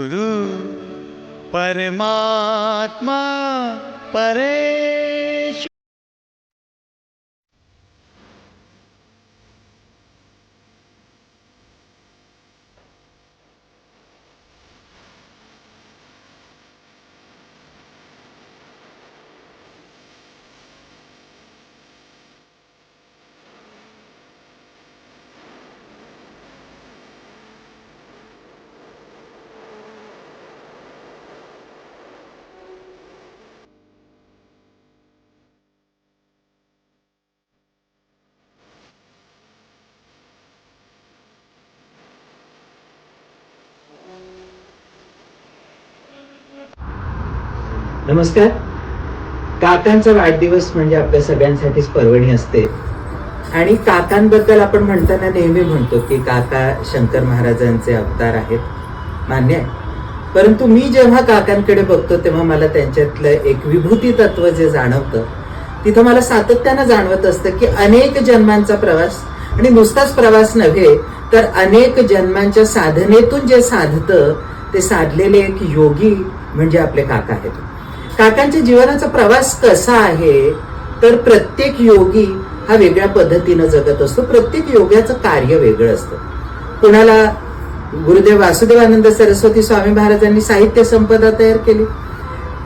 गुरु परमात्मा परे। नमस्कार. काकांचा वाढदिवस म्हणजे आपल्या सगळ्यांसाठीच पर्वणी असते. आणि काकांबद्दल आपण म्हणताना नेहमी म्हणतो की काका शंकर महाराजांचे अवतार आहेत. मान्य आहे. परंतु मी जेव्हा काकांकडे बघतो तेव्हा मला त्यांच्यातलं एक विभूती तत्व जे जाणवतं तिथं मला सातत्यानं जाणवत असतं की अनेक जन्मांचा प्रवास आणि नुसताच प्रवास नव्हे तर अनेक जन्मांच्या साधनेतून जे साधतं ते साधलेले एक योगी म्हणजे आपले काका आहेत. काकांच्या जीवनाचा प्रवास कसा आहे तर प्रत्येक योगी हा वेगळ्या पद्धतीनं जगत असतो. प्रत्येक योग्याचं कार्य वेगळं असतं. कुणाला गुरुदेव वासुदेवानंद सरस्वती स्वामी महाराजांनी साहित्य संपदा तयार केली.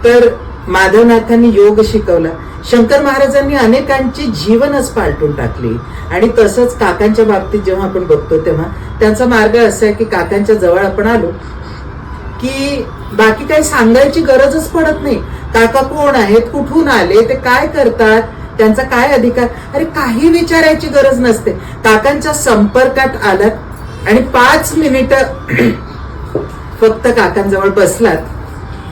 तर माधवनाथांनी योग शिकवला. शंकर महाराजांनी अनेकांची जीवनच पालटून टाकली. आणि तसंच काकांच्या बाबतीत जेव्हा आपण बघतो तेव्हा त्यांचा मार्ग असा आहे की काकांच्या जवळ आपण आलो की बाकी काही सांगायची गरजच पडत नाही. काका कोण आहेत? कुठून आले? ते काय करतात? त्यांचा काय अधिकार? अरे काही विचारायची गरज नसते. काकांच्या संपर्कात आलात आणि पाच मिनिट फक्त काकांजवळ बसलात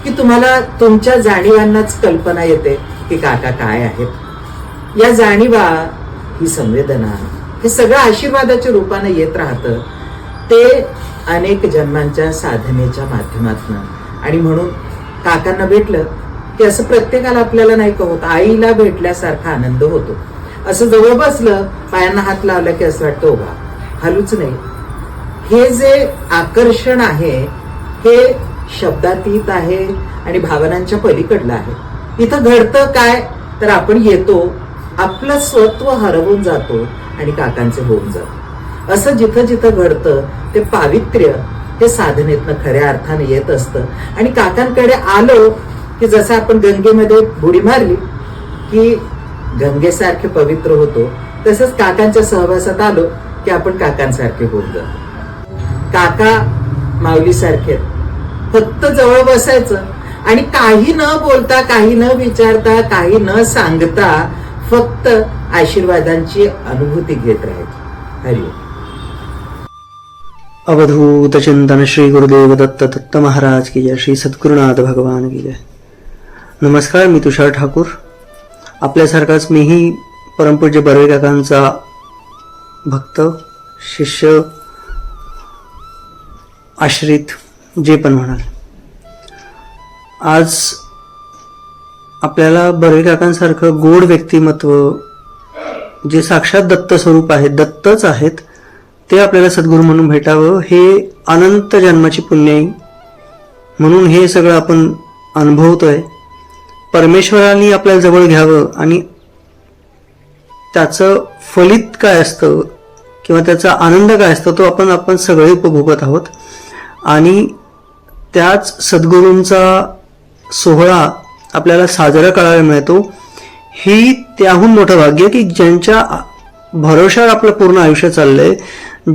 की तुम्हाला तुमच्या जाणीवांनाच कल्पना येते की काका काय आहेत. या जाणीवा ही संवेदना. हे सगळं आशीर्वादाच्या रूपाने येत राहतं. ते अनेक जन्मांच्या साधनेच्या माध्यमातून. आणि म्हणून काकांना भेटलं की असं प्रत्येकाला आपल्याला नाही का होत आईला भेटल्यासारखा आनंद होतो. असं जवळ बसलं पायांना हात लावला की असं वाटतं उभा हलूच नाही. हे जे आकर्षण आहे हे शब्दातीत आहे आणि भावनांच्या पलीकडलं आहे. इथं घडतं काय? तर आपण येतो आपलं स्वत्व हरवून जातो आणि काकांचे होऊन जातो. असं जिथं जिथं घडतं ते पावित्र्य हे साधनेतनं खऱ्या अर्थाने येत असतं. आणि काकांकडे आलो की जसं आपण गंगेमध्ये बुडी मारली की गंगेसारखे पवित्र होतो तसंच काकांच्या सहवासात आलो की आपण काकांसारखे होऊन जातो. काका माऊलीसारखे फक्त जवळ बसायचं. आणि काही न बोलता काही न विचारता काही न सांगता फक्त आशीर्वादांची अनुभूती घेत राहायची. हरिओम अवधूत चिंतन श्री गुरुदेव दत्त दत्त महाराज की जय। श्री सद्गुरुनाथ भगवान की जय। नमस्कार मी तुषार ठाकूर। आपल्यासारखाच मीही परमपूज्य बर्वे काकांचा भक्त शिष्य आश्रित जे पण म्हणाल। आज आपल्याला बर्वे काकांसारखं गोड व्यक्तिमत्व जे साक्षात दत्त स्वरूप आहेत दत्तच आहेत ते आपल्याला सद्गुरू म्हणून भेटावं हे अनंत जन्माची पुण्य आहे. म्हणून हे सगळं आपण अनुभवतोय. परमेश्वराने आपल्याला जवळ घ्यावं आणि त्याचं फलित काय असतं किंवा त्याचा आनंद काय असतो तो आपण आपण सगळे उपभोगत आहोत. आणि त्याच सद्गुरूंचा सोहळा आपल्याला साजरा करायला मिळतो. ही त्याहून मोठं भाग्य की ज्यांच्या भरोशावर आपलं पूर्ण आयुष्य चाललंय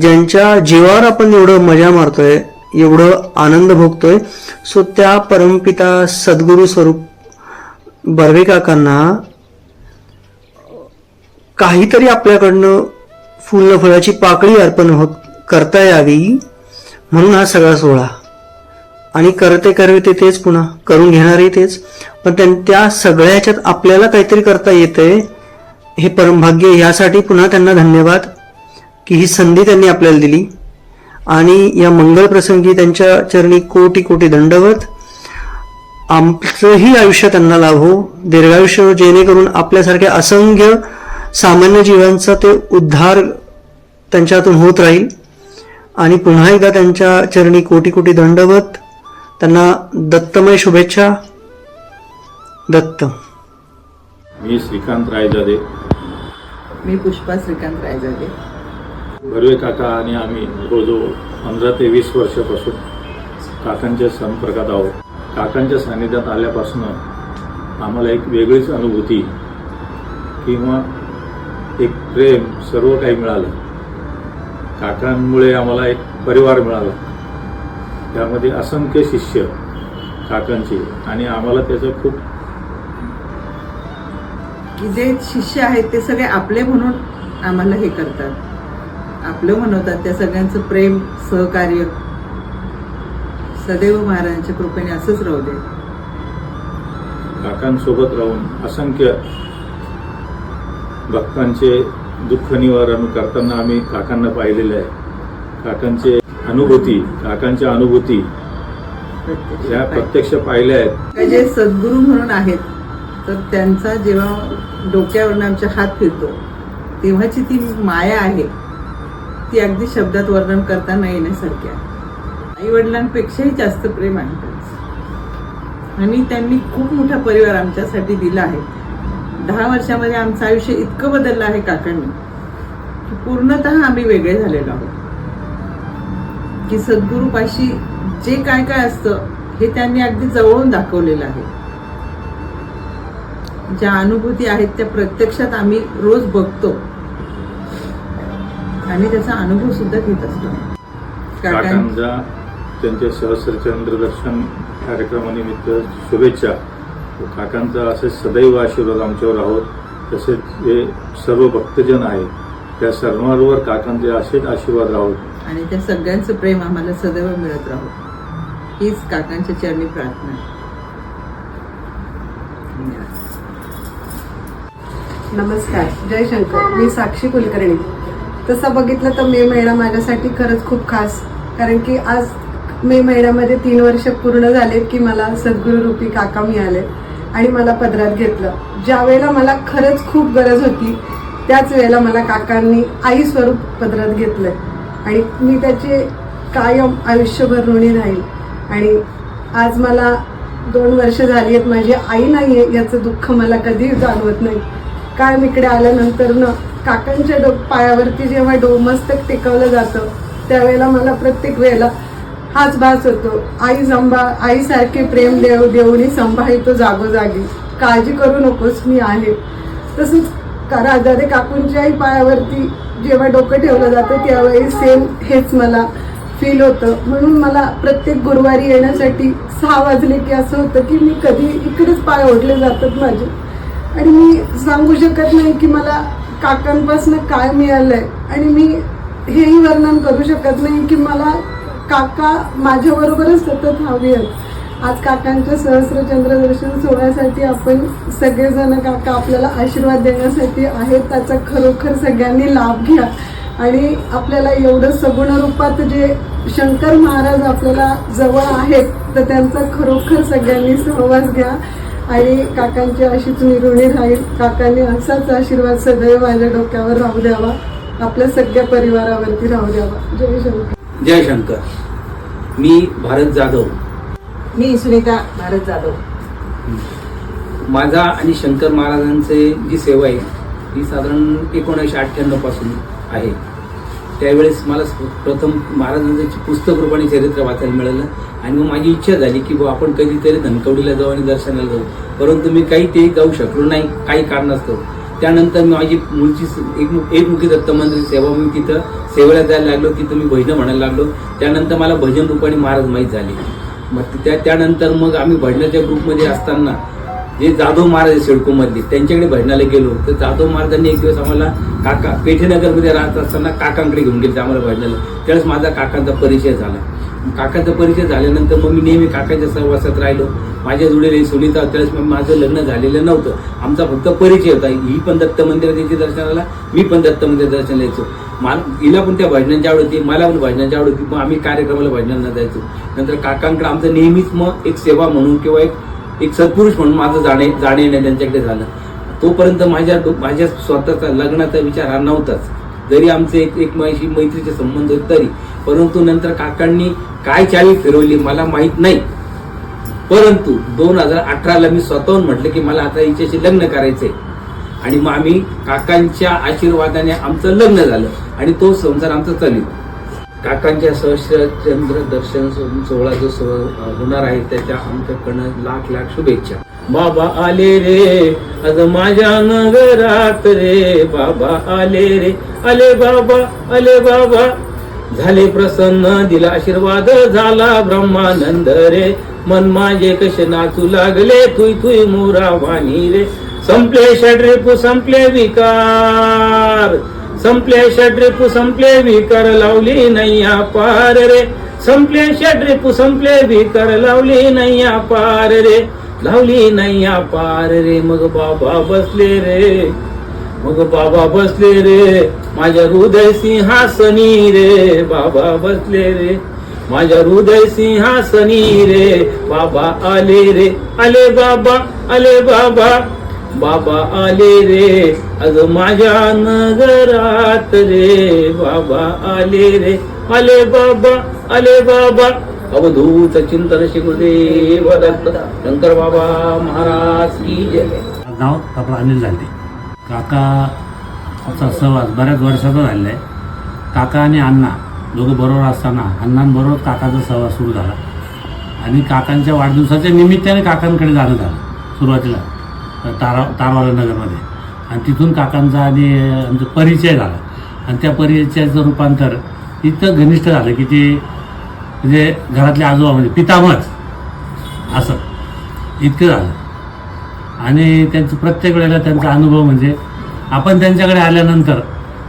ज्यांच्या जीवावर आपण एवढं मजा मारतोय एवढं आनंद भोगतोय सो त्या परमपिता सद्गुरू स्वरूप बर्वे काकांना काहीतरी आपल्याकडनं फुलं फळाची पाकळी अर्पण होत करता यावी म्हणून हा सगळा सोहळा. आणि करते करते तेच पुन्हा करून घेणारे तेच. पण त्यां- त्या सगळ्या ह्याच्यात आपल्याला काहीतरी करता येतंय हे परमभाग्य यासाठी पुन्हा त्यांना धन्यवाद. की ही संधी त्यांनी आपल्याला दिली. आणि या मंगल प्रसंगी त्यांच्या चरणी कोटी कोटी दंडवत आमचंही आयुष्य त्यांना लाभो. दीर्घायुष्य जेणेकरून आपल्यासारख्या असंख्य सामान्य जीवांचा ते उद्धार त्यांच्यातून होत राहील. आणि पुन्हा एकदा त्यांच्या चरणी कोटी कोटी दंडवत त्यांना दत्तमय शुभेच्छा. दत्त. मी श्रीकांत रायजादे. मी पुष्पा श्रीकांत रायजादे. भरवे काका आणि आम्ही जवळजवळ पंधरा ते वीस वर्षापासून काकांच्या संपर्कात आहोत. काकांच्या सान्निध्यात आल्यापासून आम्हाला एक वेगळीच अनुभूती किंवा एक प्रेम सर्व काही मिळालं. काकांमुळे आम्हाला एक परिवार मिळाला. त्यामध्ये असंख्य शिष्य काकांचे आणि आम्हाला त्याचं खूप जे शिष्य आहेत ते सगळे आपले म्हणून आम्हाला हे करतात. आपलं म्हणवतात त्या सगळ्यांचं प्रेम सहकार्य. सदैव महाराजांच्या कृपेने असंच राहू दे. काकांसोबत राहून असंख्य भक्तांचे दुःख निवारण करताना आम्ही काकांना पाहिलेलं आहे. काकांचे अनुभूती काकांच्या अनुभूती या. प्रत्यक्ष पाहिल्या आहेत. जे सद्गुरू म्हणून आहेत तर त्यांचा जेव्हा डोक्यावरनं आमच्या हात फिरतो तेव्हाची ती माया आहे. ती अगदी शब्दात वर्णन करता न येण्यासारखी आहे. आई वडिलांपेक्षाही जास्त प्रेम आहे. आणि त्यांनी खूप मोठा परिवार आमच्यासाठी दिला आहे. दहा वर्षामध्ये आमचं आयुष्य इतकं बदललं आहे काकांनी की पूर्णतः आम्ही वेगळे झालेलो आहोत. की सद्गुरूपाशी जे काय काय असतं हे त्यांनी अगदी जवळून दाखवलेलं आहे. ज्या अनुभूती आहेत त्या प्रत्यक्षात आम्ही रोज बघतो. आणि त्याचा अनुभव सुद्धा घेत असतो. काकां- काकांचा त्यांच्या सहस्रचंद्र दर्शन कार्यक्रमानिमित्त शुभेच्छा. काकांचा असे सदैव आशीर्वाद आमच्यावर आहोत. तसेच हे सर्व भक्तजन आहेत. त्या सर्वांवर काकांचे असेच आशीर्वाद राहोत. आणि त्या सगळ्यांचं प्रेम आम्हाला सदैव मिळत राहू. हीच काकांच्या चरणी प्रार्थना. नमस्कार. जय शंकर मी साक्षी कुलकर्णी. तसं बघितलं तर मे महिना माझ्यासाठी खरंच खूप खास. कारण की आज मे महिन्यामध्ये तीन वर्ष पूर्ण झालेत की मला सद्गुरुरूपी काका मिळाले आणि मला पदरात घेतलं. ज्या वेळेला मला खरंच खूप गरज होती त्याच वेळेला मला काकांनी आई स्वरूप पदरात घेतलंय. आणि मी त्याचे कायम आयुष्यभर ऋणी राहील. आणि आज मला दोन वर्ष झाली आहेत माझी आई नाही आहे याचं दुःख मला कधी जाणवत नाही. कायम इकडे आल्यानंतर ना काकांच्या डो पायावरती जेव्हा डोमस्तक टेकवलं जातं त्यावेळेला मला प्रत्येक वेळेला हाच भास होतो. आई संभा आईसारखे प्रेम देव देऊनी संभाळतो जागोजागी. काळजी करू नकोस मी आहे. तसंच का राजारे काकूंच्या आई पायावरती जेव्हा डोकं ठेवलं जातं त्यावेळी सेम हेच मला फील होतं. म्हणून मला प्रत्येक गुरुवारी येण्यासाठी सहा वाजले की असं होतं की मी कधी इकडेच पाय ओढले जातात माझे. आणि मी सांगू शकत नाही की मला काकांपासून काय मिळालंय? आणि मी हेही वर्णन करू शकत नाही की मला काका माझ्याबरोबरच सतत हवी आहेत. आज काकांच्या सहस्रचंद्र दर्शन सोहळ्यासाठी आपण सगळेजण काका आपल्याला आशीर्वाद देण्यासाठी आहेत. त्याचा खरोखर सगळ्यांनी लाभ घ्या. आणि आपल्याला एवढं सगुण रूपात जे शंकर महाराज आपल्याला जवळ आहेत तर त्यांचा खरोखर सगळ्यांनी सहवास घ्या. आणि काकांची अशीच निरुणी राहील. काकांनी असाच आशीर्वाद सदैव माझ्या डोक्यावर राहू द्यावा. आपल्या सगळ्या परिवारावरती राहू द्यावा. जय शंकर. जय शंकर. मी भारत जाधव. मी सुनीता भारत जाधव. माझा आणि शंकर महाराजांचे जी सेवा आहे ही साधारण एकोणीसशे अठ्ठ्याण्णवपासून आहे. त्यावेळेस मला प्रथम महाराजांचं पुस्तक रूपाने चरित्र वाचायला मिळालं. आणि मग माझी इच्छा झाली की बुवा आपण कधीतरी धनकवडीला जाऊ आणि दर्शनाला जाऊ. परंतु मी काही ते जाऊ शकलो नाही काही कारणास्तव. त्यानंतर मी माझी मुलची एक एकमुखी दत्त मंदिर सेवा मी तिथं सेवेला जायला लागलो तिथं मी भजनं म्हणायला लागलो. त्यानंतर मला भजन रूपाने महाराज माहीत झाले. मग त्या त्यानंतर मग आम्ही भजनाच्या ग्रुपमध्ये असताना जे जाधव महाराज आहे सिडकोमधले त्यांच्याकडे भजनाला गेलो. तर जाधव महाराजांनी एक दिवस आम्हाला काका पेठेनगरमध्ये राहत असताना काकांकडे घेऊन गेले आम्हाला भजनाला. त्यावेळेस माझा काकांचा परिचय झाला. काकाचा परिचय झाल्यानंतर मग मी नेहमी काकाच्या सहवासात राहिलो. माझ्या जुळलेली सुनीता त्यावेळेस मग माझं लग्न झालेलं नव्हतं. आमचा फक्त परिचय होता. ही पण दत्त मंदिरात यायची दर्शनाला मी पण दत्त मंदिर दर्शनाला यायचो. मला हिला पण त्या भजनांची आवड होती मला पण भजनांची आवड होती. मग आम्ही कार्यक्रमाला भजनांना जायचो. नंतर काकांकडे आमचं नेहमीच मग एक सेवा म्हणून किंवा एक एक सत्पुरुष म्हणून माझं जाणे जाणे येणं त्यांच्याकडे झालं. तोपर्यंत माझ्या माझ्या स्वतःचा लग्नाचा विचार हा नव्हताच. जरी आमचे एक एक माझी मैत्रीचे संबंध होते तरी. परंतु नंतर काकांनी काय चावी फिरवली मला माहीत नाही. परंतु दोन हजार अठराला मी स्वतःहून म्हटलं की मला आता हिच्याशी लग्न करायचंय. आणि मग आम्ही काकांच्या आशीर्वादाने आमचं लग्न झालं आणि तो संसार आमचा चालू काकांच्या सहस्रचंद्र दर्शन सोहळा जो होणार आहे त्याच्या आमच्याकडनं लाख लाख शुभेच्छा. बाबा आले रे आज माझ्या नगरात रे. बाबा आले रे आले बाबा आले बाबा. झाले प्रसन्न दिला आशीर्वाद झाला ब्रह्मानंद रे. मन माझे कसे नाचू लागले तुई तुई मोरा वाणी रे. संपले षड्रिपू संपले विकार. संपले षड्रिपू संपले विकार लावली नैया पार रे. संपले षड्रिपू संपले विकार लावली नैया पार रे. लावली नैया पार रे मग बाबा बसले रे. मग बाबा बसले रे माझ्या हृदय सिंहासनी रे. बाबा बसले रे माझ्या हृदय सिंहासनी रे. बाबा आले रे आले बाबा आले बाबा. बाबा आले रे अग माझ्या नगरात रे. बाबा आले रे आले बाबा आले बाबा. अवधूत चिंतन शिवदेव दत्त शंकर बाबा महाराज की जय. नाव आपलं अनिल झाले काकाचा सहवास बऱ्याच वर्षाचा झालेला आहे काका आणि अण्णा दोघं बरोबर असताना अण्णांबरोबर काकाचा सहवास सुरू झाला. आणि काकांच्या वाढदिवसाच्या निमित्ताने काकांकडे जाणं झालं सुरुवातीला तारा तारवाला नगरमध्ये. आणि तिथून काकांचा आणि आमचा परिचय झाला. आणि त्या परिचयाचं रूपांतर इतकं घनिष्ठ झालं की ते म्हणजे घरातले आजोबा म्हणजे पितामच असं इतकं झालं. आणि त्यांचं प्रत्येक वेळेला त्यांचा अनुभव म्हणजे आपण त्यांच्याकडे आल्यानंतर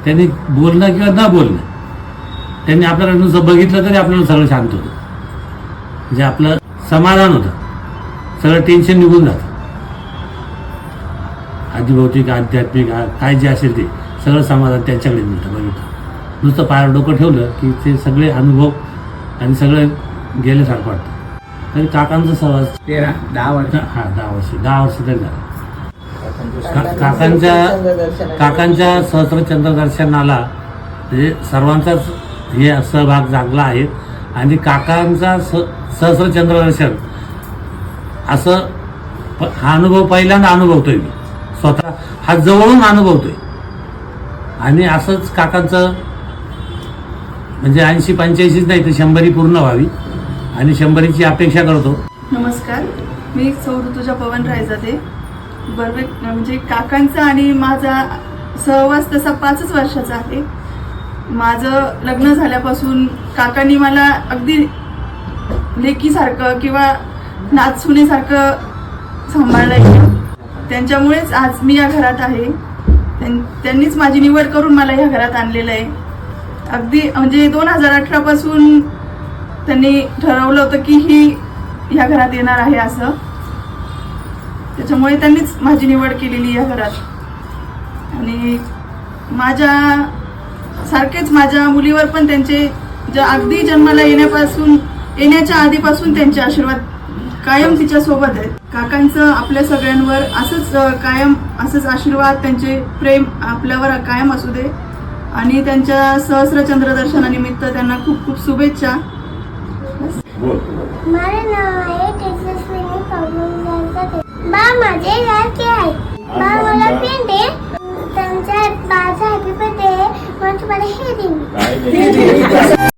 त्यांनी बोलणं किंवा न बोलणं त्यांनी आपल्याला नुसतं बघितलं तरी आपल्याला सगळं शांत होतं. म्हणजे आपलं समाधान होतं. सगळं टेन्शन निघून जातं. आदिभौतिक आध्यात्मिक काय जे असेल ते सगळं समाधान त्यांच्याकडे मिळतं बघितलं. नुसतं पायावर डोकं ठेवलं की ते सगळे अनुभव आणि सगळं गेल्यासारखं वाटतं. तरी काकांचा सहवास तेरा दहा वर्ष. हा दहा वर्ष. दहा वर्ष तरी झालं. का- काकांच्या काकांच्या सहस्रचंद्र दर्शनाला म्हणजे सर्वांचाच हे सहभाग जागला आहे. आणि काकांचा स सहस्रचंद्र दर्शन असं हा अनुभव पहिल्यांदा अनुभवतोय मी. स्वतः हा जवळून अनुभवतोय. आणि असंच काकांचं म्हणजे ऐंशी पंच्याऐंशीच नाही तर शंभरी पूर्ण व्हावी. आणि शंभरीची अपेक्षा करतो. नमस्कार. मी सौ ऋतुजा पवन रायजादे बर्वे म्हणजे काकांचा आणि माझा सहवास तसा पाचच वर्षाचा आहे. माझं लग्न झाल्यापासून काकांनी मला अगदी लेकीसारखं किंवा नाचसुनेसारखं सांभाळलं आहे त्यांच्यामुळेच आज मी या घरात आहे. त्यां- त्यांनीच माझी निवड करून मला या घरात आणलेलं आहे. अगदी म्हणजे दोन हजार अठरापासून त्यांनी ठरवलं होतं की ही ह्या घरात येणार आहे असं. त्याच्यामुळे त्यांनीच माझी निवड केलेली या घरात. आणि माझ्या सारखेच माझ्या मुलीवर पण त्यांचे ज्या अगदी जन्माला येण्यापासून येण्याच्या आधीपासून त्यांचे आशीर्वाद कायम तिच्या सोबत आहेत. काकांचं आपल्या सगळ्यांवर असंच कायम असंच आशीर्वाद त्यांचे प्रेम आपल्यावर कायम असू दे. आणि त्यांच्या सहस्रचंद्र दर्शनानिमित्त त्यांना खूप खूप शुभेच्छा. मारे नाव आहे तेजस्विनी बा माझे घर के आहे बा मला पेन दे त्यांचा बाचा हॅपी बर्थडे म्हणून तुम्हाला हे देईन.